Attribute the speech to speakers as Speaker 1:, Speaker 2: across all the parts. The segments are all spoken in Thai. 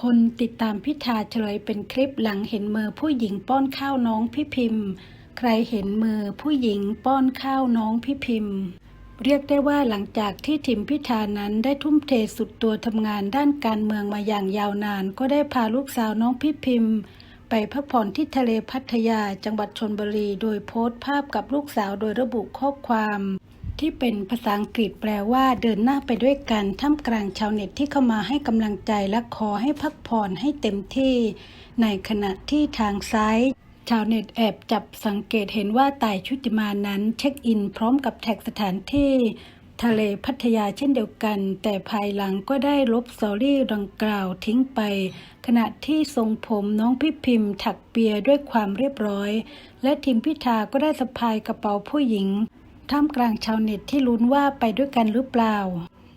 Speaker 1: คนติดตามพิธาเฉลยเป็นคลิปหลังเห็นมือผู้หญิงป้อนข้าวน้องพี่พิมพ์ ใครเห็นมือผู้หญิงป้อนข้าวน้องพี่พิมพ์ เรียกได้ว่าหลังจากที่ทิมพิธานั้นได้ทุ่มเทสุดตัวทำงานด้านการเมืองมาอย่างยาวนาน ก็ได้พาลูกสาวน้องพี่พิมพ์ ไปพักผ่อนที่ทะเลพัทยาจังหวัดชนบุรี โดยโพสต์ภาพกับลูกสาวโดยระบุข้อความ ที่เป็นภาษาอังกฤษแปลว่าเดินหน้าไปด้วยกันท่ามกลางชาวเน็ตที่เข้ามาให้กำลังใจและขอให้พักผ่อนให้เต็มที่ ในขณะที่ทางซ้ายชาวเน็ตแอบจับสังเกตเห็นว่าต่ายชุติมานั้นเช็คอินพร้อมกับแท็กสถานที่ทะเลพัทยาเช่นเดียวกัน แต่ภายหลังก็ได้ลบสอรี่ดังกล่าวทิ้งไป ขณะที่ทรงผมน้องพี่พิมพ์ถักเปียด้วยความเรียบร้อย และทีมพิธาก็ได้สะพายกระเป๋าผู้หญิง ท่ามกลางชาวเน็ตที่ลุ้นว่าไปด้วยกันหรือเปล่า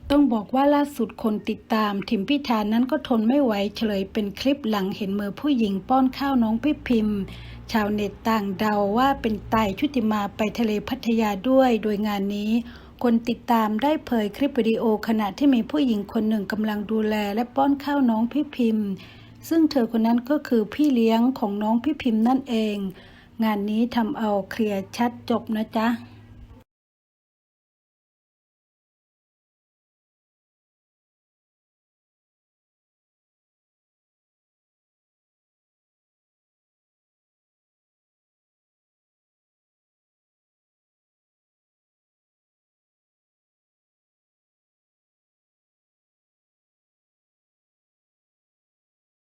Speaker 1: ต้องบอกว่าล่าสุดคนติดตามทิมพิธานั้นก็ทนไม่ไหวเฉลยเป็นคลิปหลังเห็นมือผู้หญิงป้อนข้าวน้องพี่พิมพ์ ชาวเน็ตต่างเดาว่าเป็นไต่ชุติมาไปทะเลพัทยาด้วย โดยงานนี้คนติดตามได้เผยคลิปวิดีโอขณะที่มีผู้หญิงคนหนึ่งกำลังดูแลและป้อนข้าวน้องพี่พิมพ์ ซึ่งเธอคนนั้นก็คือพี่เลี้ยงของน้องพี่พิมพ์นั่นเอง งานนี้ทำเอาเคลียร์ชัดจบนะจ๊ะ